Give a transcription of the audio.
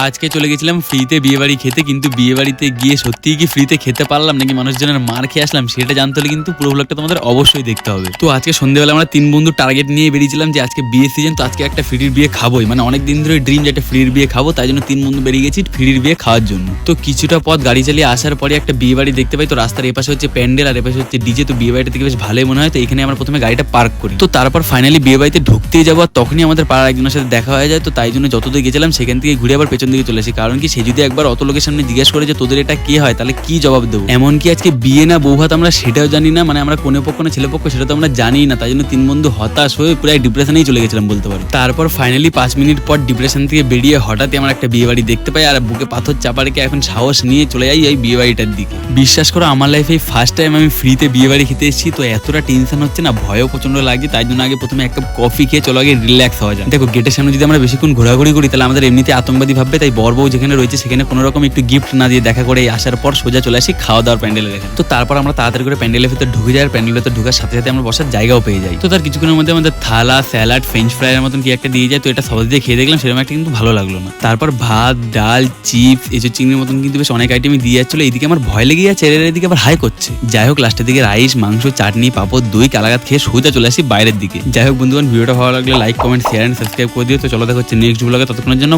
আজকে চলে গেছিলাম ফ্রিতে বিয়ে বাড়ি খেতে, কিন্তু বিয়ে বাড়িতে গিয়ে সত্যিই কি ফ্রিতে খেতে পারলাম নাকি মানুষজনের মার খেয়ে আসলাম সেটা জানতে হলে কিন্তু পুরো ব্লগটা তোমাদের অবশ্যই দেখতে হবে। তো আজকে সন্ধ্যেবেলা আমরা তিন বন্ধু টার্গেট নিয়ে বেরিয়েছিলাম যে আজকে বিয়ে সিজন তো আজকে একটা ফ্রির বিয়ে খাবোই। মানে অনেক দিন ধরে ড্রিম যে একটা ফ্রির বিয়ে খাব, তাই জন্য তিন বন্ধু বেরিয়ে গেছি ফ্রির বিয়ে খাওয়ার জন্য। তো কিছুটা পথ গাড়ি চালিয়ে আসার পরে একটা বিয়ে বাড়ি দেখতে পাই, তো রাস্তার এপাশে হচ্ছে প্যান্ডেল আর এপাশে হচ্ছে ডিজে তো বিয়ে বাড়িটা থেকে বেশ ভালোই মনে হয়, তো এখানে আমরা প্রথমে গাড়িটা পার্ক করি। তো তারপর ফাইনালি বিয়ে বাড়িতে ঢুকতেই যাব আর তখনই আমাদের পাড়ার একজনের সাথে দেখা হয়ে যায়, তো তাই জন্য যতদূর গেছিলাম সেখান থেকে ঘুরে আবার পেছন দিকে চলে আসি। কারণ কি, সে যদি একবার অত লোকের সামনে জিজ্ঞেস করে যে, তোদের এটা কে হয়? তাহলে কি জবাব দেবো? এমনকি আজকে বিয়ে না, বউ ভাত আমরা সেটাও জানি না। মানে আমরা কোনে পক্ষ না, ছেলে পক্ষ, সেটা তো আমরা জানি না। তাই জন্য তিন বন্ধু হতাশ হয়ে প্রায় ডিপ্রেশনেই চলে গেছিলাম বলতে পারো। তারপর ফাইনালি পাঁচ মিনিট পর ডিপ্রেশন থেকে বেরিয়ে হঠাৎই আমরা একটা বিয়ে বাড়ি দেখতে পাই। আর বুকে পাথর চাপা রেখে এখন সাহস নিয়ে চলে যাই এই বিয়ে বাড়িটার দিকে। বিশ্বাস করো, আমার লাইফে ফার্স্ট টাইম আমি ফ্রিতে বিয়ে বাড়ি খেতে এসেছি। তো এতটা টেনশন হচ্ছে না, ভয়ও প্রচণ্ড লাগছে তাই জন্য আগে প্রথমে এক কাপ কফি খেয়ে চলো, আগে রিল্যাক্স হওয়া যায় দেখো গেটের সামনে যদি আমরা বেশিক্ষণ ঘোরাঘুরি করি, তাহলে আমাদের এমনিতে আতঙ্কবাদী ভাববে তাই বর বউ যেখানে রয়েছে সেখানে কোনো রকম একটু গিফট না দিয়ে দেখা করে আসার পর সোজা চলে আসি খাওয়া দাওয়ার প্যান্ডেলে দেখে। তো তারপর আমরা তাড়াতাড়ি করে প্যান্ডেলের ভেতর ঢুকে যাই, আর প্যান্ডেলের ভেতর ঢুকার সাথে সাথে আমরা বসার জায়গাও পেয়ে যাই। তো তার কিছুক্ষণের মধ্যে আমাদের থালা স্যালাড ফ্রেঞ্চ ফ্রাইয়ের মতন কি একটা দিয়ে যায়, তো এটা সবাই দিয়ে খেয়ে দেখলাম, সেরকম একটা কিন্তু ভালো লাগল না। তারপর ভাত, ডাল চিপস এসব চিংড়ির মতন কিন্তু বেশ অনেক আইটেমই দিয়ে যাচ্ছিল এইদিকে আমার ভয় লেগে যাচ্ছে এর এদিকে আবার হাই করছে। যাই হোক লাস্টের দিকে রাইস মাংস, চাটনি, পাপড়, দই কালাগাত খেয়ে সোজা চলে আসি বাইরের দিকে। যাই হোক বন্ধুগণ ভিডিওটা ভালো লাগলে like comment share and subscribe করে দিও। তো চলো দেখা হচ্ছে নেক্সট ব্লগে ততক্ষণের জন্য